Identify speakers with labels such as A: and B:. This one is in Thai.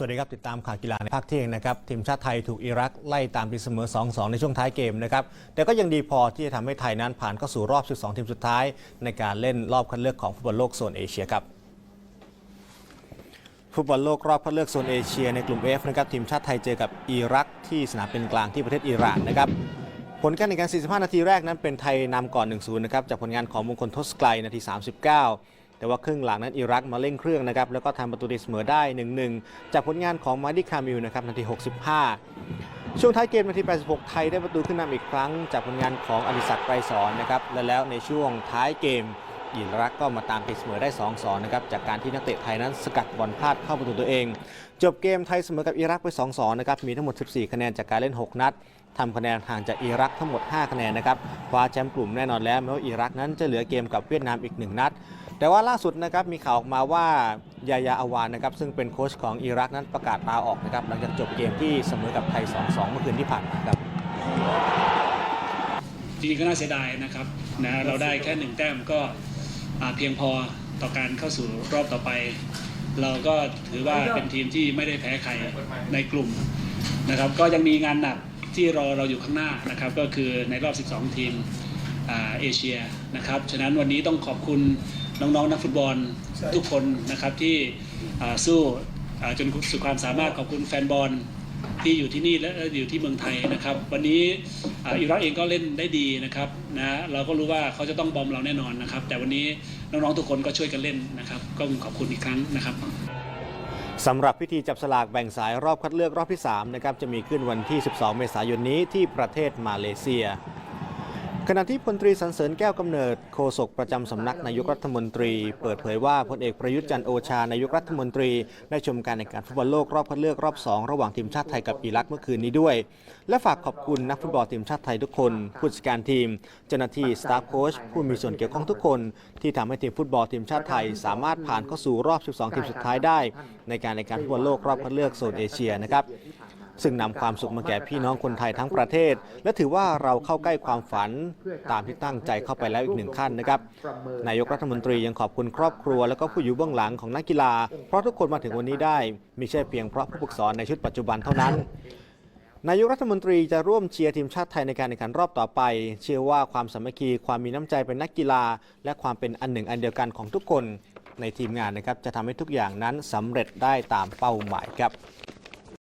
A: สวัสดีครับ ติดตามข่าวกีฬาในภาคเที่ยงนะครับ ทีมชาติไทยถูกอิรักไล่ตามตีเสมอ 2-2 ในช่วงท้ายเกมนะครับ แต่ก็ยังดีพอที่จะทำให้ไทยนั้นผ่านเข้าสู่รอบ 12 ทีมสุดท้าย ในการเล่นรอบคัดเลือกของฟุตบอลโลกโซนเอเชียครับฟุตบอลโลกรอบคัดเลือกโซนเอเชียในกลุ่ม F นะครับทีมชาติไทยเจอกับอิรักที่สนามเป็นกลางที่ประเทศอิหร่านนะครับผลการแข่งขัน 45 นาทีแรกนั้นเป็นไทยนำก่อน 1-0 นะครับจากผลงานของมงคลทศไกลนาที 39 แต่ว่าครึ่งหลังนั้นอิรักมาเร่งเครื่องนะครับแล้วก็ทำประตูตีเสมอได้ 1-1 จากผลงานของมาดิคามิลนะครับนาที 65 ช่วงท้ายเกมนาที 86 ไทยได้ประตูขึ้นนำอีกครั้ง จากผลงานของอดิศักดิ์ไกรสอนนะครับและแล้วในช่วงท้ายเกมอิรักก็มาตามตีเสมอได้ 2-2 นะครับ จากการที่นักเตะไทยนั้นสกัดบอลพลาดเข้าประตูตัวเอง จบเกมไทยเสมอกับอิรักไป 2-2 นะครับ มีทั้งหมด 14 คะแนนจากการเล่น 6 นัดทำคะแนนห่างจากอิรักทั้งหมด 5 คะแนนนะครับ คว้าแชมป์กลุ่มแน่นอนแล้วแม้ว่าอิรักนั้นจะเหลือเกมกับเวียดนามอีก 1 นัด แต่ว่าล่าสุดนะครับมีข่าวออกมาว่ายายาอาวานนะครับซึ่งเป็นโค้ชของอิรักนั้นประกาศลาออกนะครับหลังจากจบเกมที่เสมอกับไทย 2-2 เมื่อคืนที่ผ่านมาครับ
B: จริงๆก็น่าเสียดายนะครับนะเราได้แค่หนึ่งแต้มก็เพียงพอต่อการเข้าสู่รอบต่อไป เราก็ถือว่าเป็นทีมที่ไม่ได้แพ้ใครในกลุ่มนะครับก็ยังมีงานหนักที่รอเราอยู่ข้างหน้านะครับก็คือในรอบ 12 ทีมอาเอเชียนะครับฉะนั้นวันนี้ต้องขอบคุณ น้องๆนักฟุตบอลทุกคนนะครับที่สู้จนสุดความสามารถขอบคุณแฟนบอลที่อยู่ที่นี่และอยู่ที่เมืองไทยนะครับ วันนี้อิรักเองก็เล่นได้ดีนะครับนะเราก็รู้ว่าเขาจะต้องบอมเราแน่นอนนะครับ แต่วันนี้น้องๆทุกคนก็ช่วยกันเล่นนะครับ ก็ขอบคุณอีกครั้งนะครับ
A: สำหรับพิธีจับสลากแบ่งสายรอบคัดเลือกรอบที่3นะครับจะมีขึ้นวันที่ 12 เมษายนนี้ที่ประเทศมาเลเซีย ขณะที่พลตรีสันเสริญแก้วกำเนิดโฆษกประจำสำนักนายกรัฐมนตรี เปิดเผยว่าพลเอกประยุทธ์จันโอชานายกรัฐมนตรี ได้ชมการแข่งขันฟุตบอลโลกรอบคัดเลือกรอบ 2 ระหว่างทีมชาติไทยกับอิรักเมื่อคืนนี้ด้วย และฝากขอบคุณนักฟุตบอลทีมชาติไทยทุกคนผู้จัดการทีม เจ้าหน้าที่สตาฟโค้ชผู้มีส่วนเกี่ยวข้องทุกคน ที่ทำให้ทีมฟุตบอลทีมชาติไทย สามารถผ่านเข้าสู่รอบ 12 ทีมสุดท้ายได้ ในการแข่งขันฟุตบอลโลกรอบคัดเลือกโซนเอเชียนะครับ ซึ่งนำความสุขมาแก่พี่น้องคนไทยทั้งประเทศ และถือว่าเราเข้าใกล้ความฝันตามที่ตั้งใจเข้าไปแล้วอีกหนึ่งขั้นนะครับนายกรัฐมนตรียังขอบคุณครอบครัว และก็ผู้อยู่เบื้องหลังของนักกีฬา เพราะทุกคนมาถึงวันนี้ได้ไม่ใช่เพียงเพราะผู้ฝึกสอนในชุดปัจจุบันเท่านั้นนายกรัฐมนตรีจะร่วมเชียร์ทีมชาติไทยในการแข่งขันรอบต่อไป เชื่อว่าความสามัคคีความมีน้ำใจเป็นนักกีฬา และความเป็นอันหนึ่งอันเดียวกันของทุกคนในทีมงานนะครับจะทำให้ทุกอย่างนั้นสำเร็จได้ตามเป้าหมายครับ